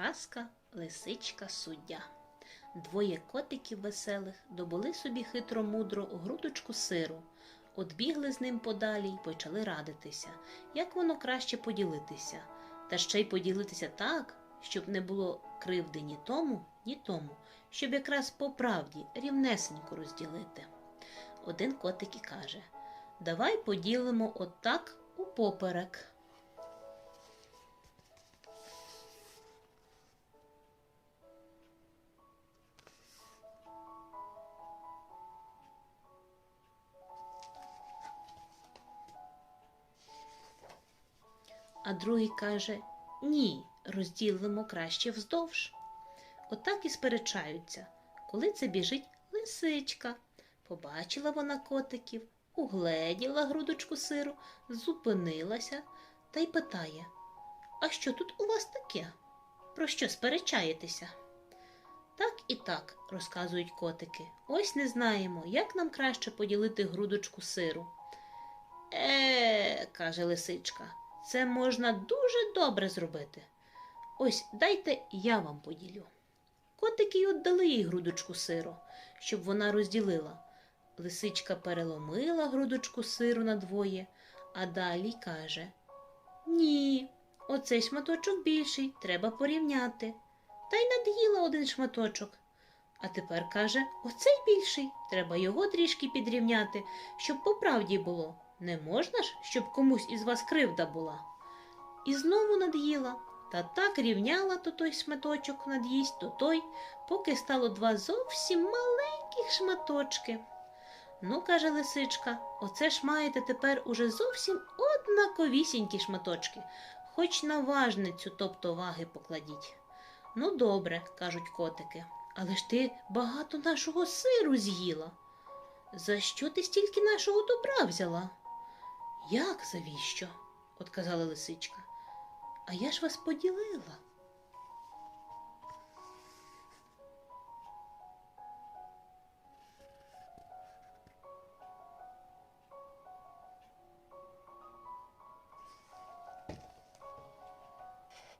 Казка Лисичка суддя. Двоє котиків веселих добули собі хитро мудро грудочку сиру. Отбігли з ним подалі й почали радитися, як воно краще поділитися, та ще й поділитися так, щоб не було кривди ні тому, ні тому, щоб якраз по правді рівнесенько розділити. Один котик і каже Давай поділимо отак упоперек. А другий каже Ні, розділимо краще вздовж. Отак і сперечаються, коли це біжить лисичка. Побачила вона котиків, угледіла грудочку сиру, зупинилася та й питає А що тут у вас таке? Про що сперечаєтеся? Так і так, розказують котики. Ось не знаємо, як нам краще поділити грудочку сиру. Е, каже лисичка, це можна дуже добре зробити. Ось дайте я вам поділю. Котики й отдали їй грудочку сиру, щоб вона розділила. Лисичка переломила грудочку сиру надвоє, а далі каже Ні, оцей шматочок більший, треба порівняти. Та й над'їла один шматочок. А тепер каже оцей більший, треба його трішки підрівняти, щоб по правді було. Не можна ж, щоб комусь із вас кривда була. І знову над'їла, та так рівняла то той шматочок над'їсть, то той, поки стало два зовсім маленьких шматочки. Ну, каже лисичка, оце ж маєте тепер уже зовсім однаковісінькі шматочки, хоч на важницю, тобто ваги покладіть. Ну, добре, кажуть котики, але ж ти багато нашого сиру з'їла. За що ти стільки нашого добра взяла? Як завіщо? отказала лисичка. А я ж вас поділила.